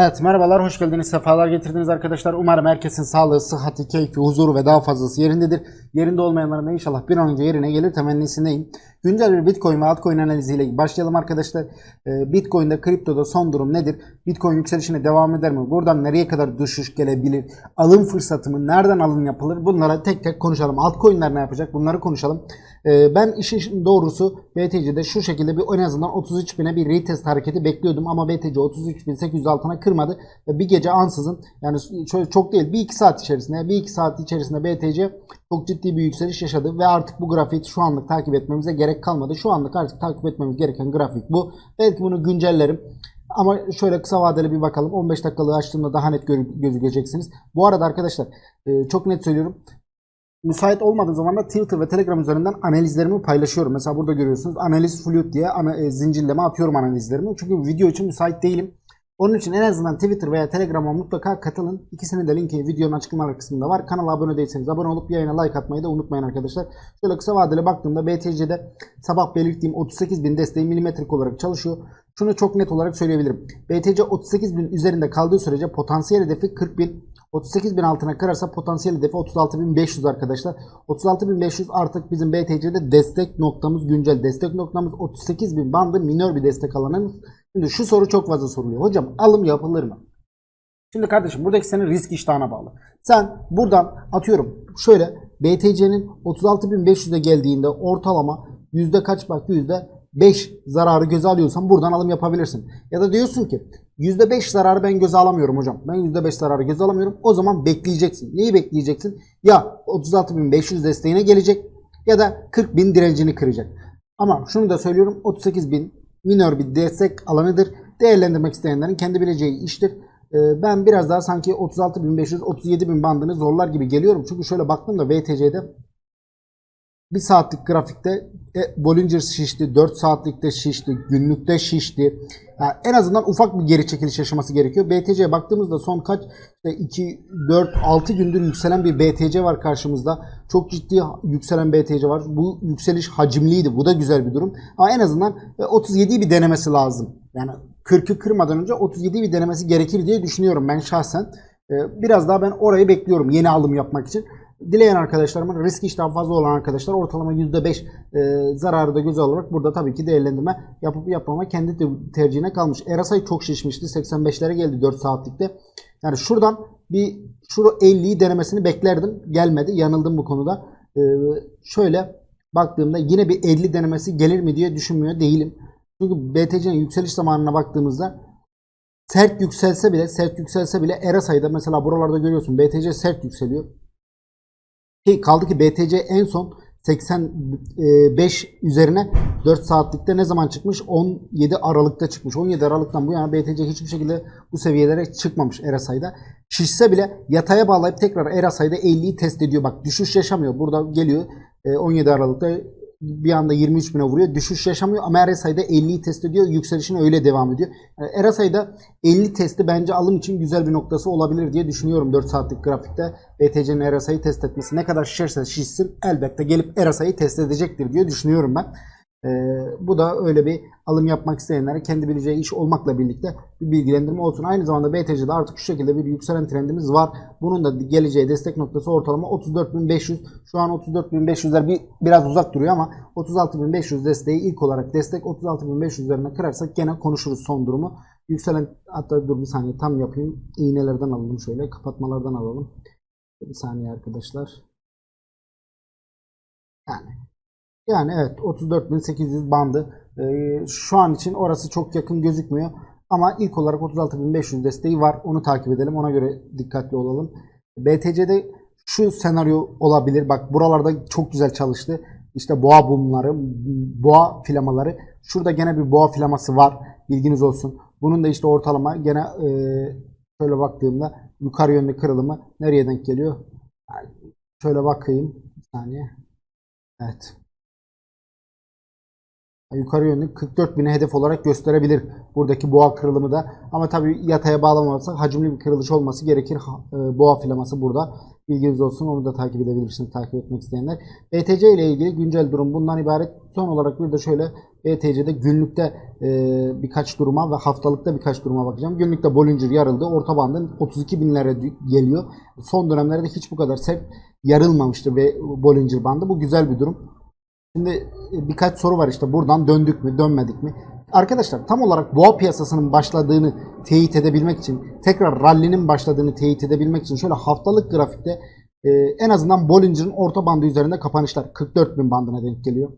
Evet merhabalar hoş geldiniz sefalar getirdiniz arkadaşlar. Umarım herkesin sağlığı, sıhhati, keyfi, huzuru ve daha fazlası yerindedir. Yerinde olmayanların da inşallah bir an önce yerine gelir temennisindeyim. Güncel bir Bitcoin ve altcoin analiziyle başlayalım arkadaşlar. Ee, Bitcoin'de, kriptoda son durum nedir? Bitcoin yükselişine devam eder mi? Buradan nereye kadar düşüş gelebilir? Alım fırsatı mı? Nereden alım yapılır? Bunlara tek tek konuşalım. Altcoin'ler ne yapacak? Bunları konuşalım. Ee, Ben işin doğrusu BTC'de şu şekilde bir en azından 33 bine bir retest hareketi bekliyordum ama BTC 33.800 altına kırmadı bir gece ansızın yani şöyle çok değil bir iki saat içerisinde bir iki saat içerisinde BTC çok ciddi bir yükseliş yaşadı ve artık bu grafiği şu anlık takip etmemize gerek kalmadı. Şu anlık artık takip etmemiz gereken grafik bu. Belki bunu güncellerim. Ama şöyle kısa vadeli bir bakalım. 15 dakikalığı açtığımda daha net gözükeceksiniz. Bu arada arkadaşlar e, çok net söylüyorum. Müsait olmadığı zaman da Twitter ve Telegram üzerinden analizlerimi paylaşıyorum. Mesela burada görüyorsunuz analiz flute diye ana, e, zincirleme atıyorum analizlerimi. Çünkü video için müsait değilim. Onun için en azından Twitter veya Telegram'a mutlaka katılın. İkisinin de linki videonun açıklama kısmında var. Kanala abone değilseniz abone olup yayına like atmayı da unutmayın arkadaşlar. Şöyle kısa vadeli baktığımda BTC'de sabah belirttiğim 38.000 desteği milimetrik olarak çalışıyor. Şunu çok net olarak söyleyebilirim. BTC 38.000 üzerinde kaldığı sürece potansiyel hedefi 40.000 38.000 altına kırarsa potansiyel hedefi 36.500 arkadaşlar. 36.500 artık bizim BTC'de destek noktamız güncel destek noktamız 38.000 bandı minör bir destek alanımız. Şimdi şu soru çok fazla soruluyor. Hocam alım yapılır mı? Şimdi kardeşim buradaki senin risk iştahına bağlı. Sen buradan atıyorum şöyle BTC'nin 36.500'e geldiğinde ortalama yüzde kaç bak yüzde 5 zararı göze alıyorsan buradan alım yapabilirsin. Ya da diyorsun ki %5 zararı ben göze alamıyorum hocam. Ben %5 zararı göze alamıyorum. O zaman bekleyeceksin. Neyi bekleyeceksin? Ya 36.500 desteğine gelecek ya da 40.000 direncini kıracak. Ama şunu da söylüyorum 38.000 minör bir destek alanıdır. Değerlendirmek isteyenlerin kendi bileceği iştir. Ee, Ben biraz daha sanki 36.500 37.000 bandını zorlar gibi geliyorum. Çünkü şöyle baktığımda VTC'de bir saatlik grafikte e, Bollinger şişti, 4 saatlikte şişti, günlükte şişti. Yani en azından ufak bir geri çekiliş yaşaması gerekiyor. BTC'ye baktığımızda son kaç işte 2, 4, 6 gündür yükselen bir BTC var karşımızda. Çok ciddi yükselen BTC var. Bu yükseliş hacimliydi. Bu da güzel bir durum. Ama en azından e, 37'yi bir denemesi lazım. Yani 40'ı kırmadan önce 37'yi bir denemesi gerekir diye düşünüyorum ben şahsen. E, Biraz daha ben orayı bekliyorum yeni alım yapmak için. Dileyen arkadaşlarımın risk iştahı fazla olan arkadaşlar ortalama %5 e, zararı da göze alarak burada tabii ki değerlendirme yapıp yapmama kendi te- tercihine kalmış. Erasay çok şişmişti. 85'lere geldi 4 saatlikte. Yani şuradan bir şu 50'yi denemesini beklerdim. Gelmedi. Yanıldım bu konuda. E, şöyle baktığımda yine bir 50 denemesi gelir mi diye düşünmüyor değilim. Çünkü BTC'nin yükseliş zamanına baktığımızda sert yükselse bile sert yükselse bile Erasay'da mesela buralarda görüyorsun BTC sert yükseliyor. Ki kaldı ki BTC en son 85 üzerine 4 saatlikte ne zaman çıkmış? 17 Aralık'ta çıkmış. 17 Aralık'tan bu yana BTC hiçbir şekilde bu seviyelere çıkmamış RSI'da. Şişse bile yataya bağlayıp tekrar RSI'da 50'yi test ediyor. Bak düşüş yaşamıyor. Burada geliyor e, 17 Aralık'ta bir anda 23 bine vuruyor. Düşüş yaşamıyor ama RSI'da 50'yi test ediyor. Yükselişine öyle devam ediyor. Yani RSI'da 50 testi bence alım için güzel bir noktası olabilir diye düşünüyorum 4 saatlik grafikte. BTC'nin RSI'yi test etmesi ne kadar şişerse şişsin elbette gelip RSI'yi test edecektir diye düşünüyorum ben. Ee, bu da öyle bir alım yapmak isteyenlere kendi bileceği iş olmakla birlikte bir bilgilendirme olsun. Aynı zamanda BTC'de artık şu şekilde bir yükselen trendimiz var. Bunun da geleceği destek noktası ortalama 34.500. Şu an 34.500'ler bir, biraz uzak duruyor ama 36.500 desteği ilk olarak destek 36.500 üzerine kırarsak gene konuşuruz son durumu. Yükselen hatta dur bir saniye tam yapayım. İğnelerden alalım şöyle kapatmalardan alalım. Bir saniye arkadaşlar. Yani yani evet 34.800 bandı. Ee, şu an için orası çok yakın gözükmüyor. Ama ilk olarak 36.500 desteği var. Onu takip edelim. Ona göre dikkatli olalım. BTC'de şu senaryo olabilir. Bak buralarda çok güzel çalıştı. İşte boğa bumları, boğa filamaları. Şurada gene bir boğa filaması var. Bilginiz olsun. Bunun da işte ortalama gene e, şöyle baktığımda yukarı yönlü kırılımı nereye denk geliyor? Şöyle bakayım. Bir saniye. Evet. Yukarı yönlü 44 bini hedef olarak gösterebilir buradaki boğa kırılımı da. Ama tabii yataya bağlamaması hacimli bir kırılış olması gerekir. E, Boğa filaması burada. Bilginiz olsun. Onu da takip edebilirsiniz takip etmek isteyenler. BTC ile ilgili güncel durum bundan ibaret. Son olarak bir de şöyle BTC'de günlükte e, birkaç duruma ve haftalıkta birkaç duruma bakacağım. Günlükte Bollinger yarıldı. Orta bandın 32 binlere geliyor. Son dönemlerde hiç bu kadar sert yarılmamıştı ve Bollinger bandı. Bu güzel bir durum. Şimdi e, birkaç soru var işte buradan döndük mü dönmedik mi? Arkadaşlar tam olarak boğa piyasasının başladığını teyit edebilmek için tekrar rally'nin başladığını teyit edebilmek için şöyle haftalık grafikte e, en azından Bollinger'ın orta bandı üzerinde kapanışlar 44 bin bandına denk geliyor.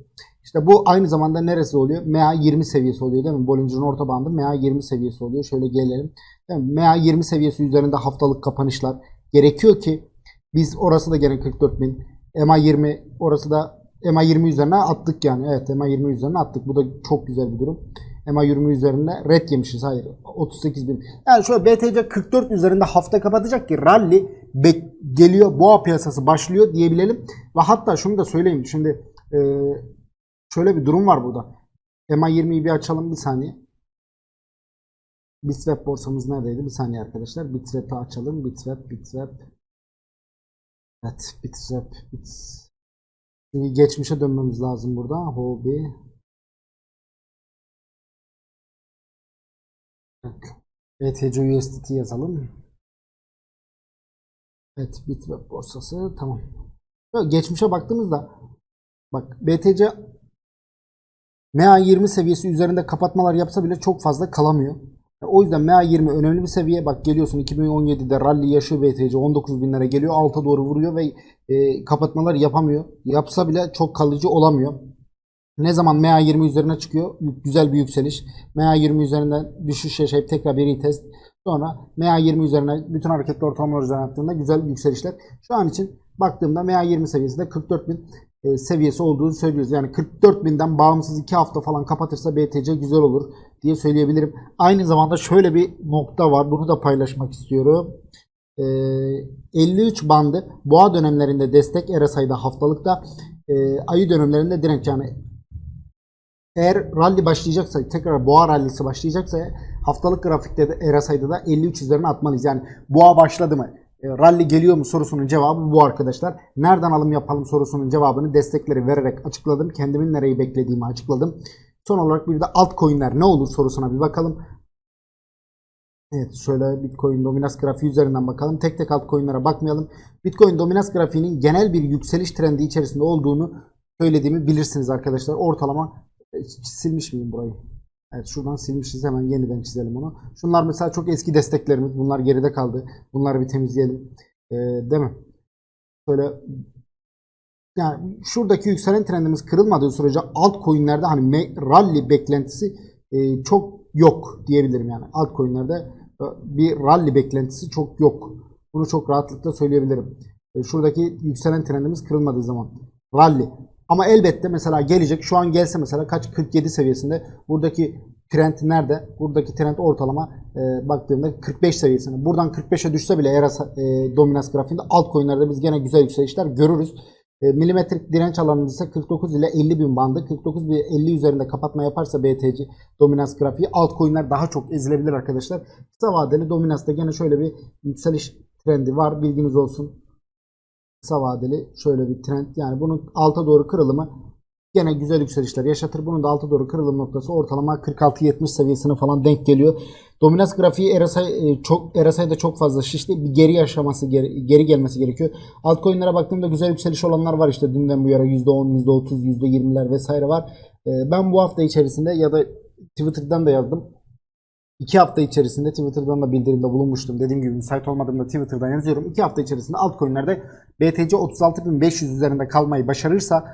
İşte bu aynı zamanda neresi oluyor? MA 20 seviyesi oluyor değil mi? Bollinger'ın orta bandı MA 20 seviyesi oluyor. Şöyle gelelim. Değil mi? MA 20 seviyesi üzerinde haftalık kapanışlar gerekiyor ki biz orası da gene 44 bin. MA 20 orası da MA 20 üzerine attık yani. Evet MA 20 üzerine attık. Bu da çok güzel bir durum. MA 20 üzerine red yemişiz. Hayır. 38 bin. Yani şöyle BTC 44 üzerinde hafta kapatacak ki rally geliyor. Boğa piyasası başlıyor diyebilelim. Ve hatta şunu da söyleyeyim. Şimdi e, şöyle bir durum var burada. MA 20'yi bir açalım bir saniye. Bitswap borsamız neredeydi? Bir saniye arkadaşlar. Bitswap'ı açalım. Bitswap, Bitswap. Evet, Bitswap, Bits. Şimdi geçmişe dönmemiz lazım burada. Hobby. BTC USDT yazalım. Evet, Bitswap borsası. Tamam. Böyle Geçmişe baktığımızda bak BTC MA20 seviyesi üzerinde kapatmalar yapsa bile çok fazla kalamıyor. O yüzden MA20 önemli bir seviye. Bak geliyorsun 2017'de rally yaşıyor BTC 19 binlere geliyor. Alta doğru vuruyor ve e, kapatmalar yapamıyor. Yapsa bile çok kalıcı olamıyor. Ne zaman MA20 üzerine çıkıyor? Güzel bir yükseliş. MA20 üzerinden düşüş yaşayıp tekrar bir retest. Sonra MA20 üzerine bütün hareketli ortalamalar üzerine attığında güzel yükselişler. Şu an için baktığımda MA20 seviyesinde 44 bin e, seviyesi olduğunu söylüyoruz. Yani 44 binden bağımsız 2 hafta falan kapatırsa BTC güzel olur diye söyleyebilirim. Aynı zamanda şöyle bir nokta var. Bunu da paylaşmak istiyorum. E, 53 bandı boğa dönemlerinde destek RSI'da haftalıkta e, ayı dönemlerinde direnç yani eğer rally başlayacaksa tekrar boğa rallisi başlayacaksa haftalık grafikte de RSI'da da 53 üzerine atmalıyız. Yani boğa başladı mı? E, Rally geliyor mu sorusunun cevabı bu arkadaşlar. Nereden alım yapalım sorusunun cevabını destekleri vererek açıkladım. Kendimin nereyi beklediğimi açıkladım. Son olarak bir de altcoin'ler ne olur sorusuna bir bakalım. Evet şöyle Bitcoin dominans grafiği üzerinden bakalım. Tek tek altcoin'lere bakmayalım. Bitcoin dominans grafiğinin genel bir yükseliş trendi içerisinde olduğunu söylediğimi bilirsiniz arkadaşlar. Ortalama e, silmiş miyim burayı? Evet şuradan silmişiz hemen yeniden çizelim onu. Şunlar mesela çok eski desteklerimiz. Bunlar geride kaldı. Bunları bir temizleyelim. Ee, değil mi? Şöyle yani şuradaki yükselen trendimiz kırılmadığı sürece altcoin'lerde hani me- rally beklentisi e, çok yok diyebilirim yani. Altcoin'lerde e, bir rally beklentisi çok yok. Bunu çok rahatlıkla söyleyebilirim. E, şuradaki yükselen trendimiz kırılmadığı zaman rally ama elbette mesela gelecek şu an gelse mesela kaç 47 seviyesinde buradaki trend nerede? Buradaki trend ortalama e, baktığımda 45 seviyesinde. Buradan 45'e düşse bile ERAS e, dominans grafiğinde altcoin'lerde biz gene güzel yükselişler görürüz. E, milimetrik direnç alanımız ise 49 ile 50 bin bandı. 49 ve 50 üzerinde kapatma yaparsa BTC dominans grafiği altcoin'ler daha çok ezilebilir arkadaşlar. Kısa vadeli dominansta gene şöyle bir yükseliş trendi var. Bilginiz olsun kısa vadeli şöyle bir trend. Yani bunun alta doğru kırılımı gene güzel yükselişler yaşatır. Bunun da alta doğru kırılım noktası ortalama 46-70 seviyesine falan denk geliyor. Dominans grafiği RSI e, çok RSI'de çok fazla şişti. Bir geri yaşaması geri, geri gelmesi gerekiyor. Altcoin'lere baktığımda güzel yükseliş olanlar var işte dünden bu yara %10, %30, %20'ler vesaire var. E, Ben bu hafta içerisinde ya da Twitter'dan da yazdım. İki hafta içerisinde Twitter'dan da bildirimde bulunmuştum. Dediğim gibi müsait olmadığımda Twitter'dan yazıyorum. İki hafta içerisinde altcoin'lerde BTC 36.500 üzerinde kalmayı başarırsa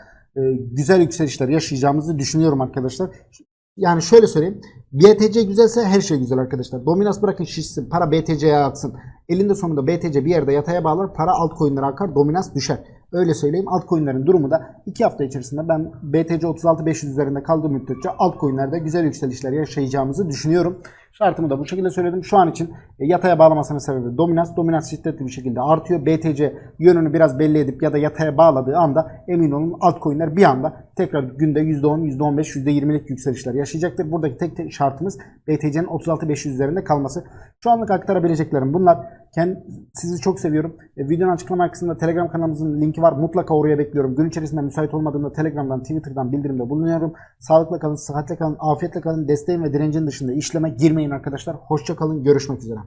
güzel yükselişler yaşayacağımızı düşünüyorum arkadaşlar. Yani şöyle söyleyeyim. BTC güzelse her şey güzel arkadaşlar. Dominans bırakın şişsin. Para BTC'ye aksın. Elinde sonunda BTC bir yerde yataya bağlar. Para altcoin'lere akar. Dominans düşer. Öyle söyleyeyim. Altcoin'lerin durumu da 2 hafta içerisinde ben BTC 36.500 üzerinde kaldığım müddetçe altcoin'lerde güzel yükselişler yaşayacağımızı düşünüyorum. Şartımı da bu şekilde söyledim. Şu an için e, yataya bağlamasının sebebi dominans. Dominans şiddetli bir şekilde artıyor. BTC yönünü biraz belli edip ya da yataya bağladığı anda emin olun altcoin'ler bir anda tekrar günde %10, %15, %20'lik yükselişler yaşayacaktır. Buradaki tek, tek şartımız BTC'nin 36.500 üzerinde kalması. Şu anlık aktarabileceklerim bunlar. Kend, sizi çok seviyorum. E, videonun açıklama kısmında Telegram kanalımızın linki var. Mutlaka oraya bekliyorum. Gün içerisinde müsait olmadığımda Telegram'dan, Twitter'dan bildirimde bulunuyorum. Sağlıkla kalın, sıhhatle kalın, afiyetle kalın. Desteğin ve direncin dışında işleme girmeyin arkadaşlar. Hoşça kalın. Görüşmek üzere.